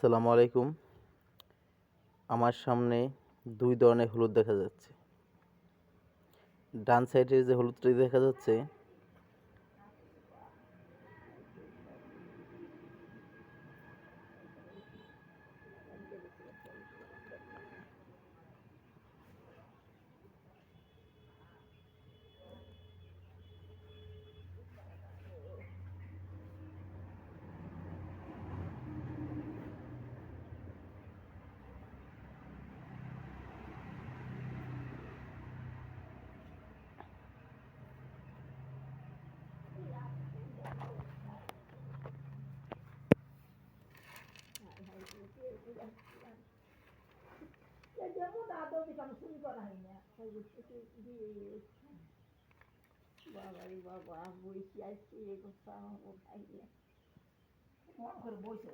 আসসালামু আলাইকুম। আমার সামনে দুই ধরনের হলুদ দেখা যাচ্ছে। ডান সাইডের যে হলুদটি দেখা যাচ্ছে না বাবা বইছি আসছি এই কথা মন করে বইছে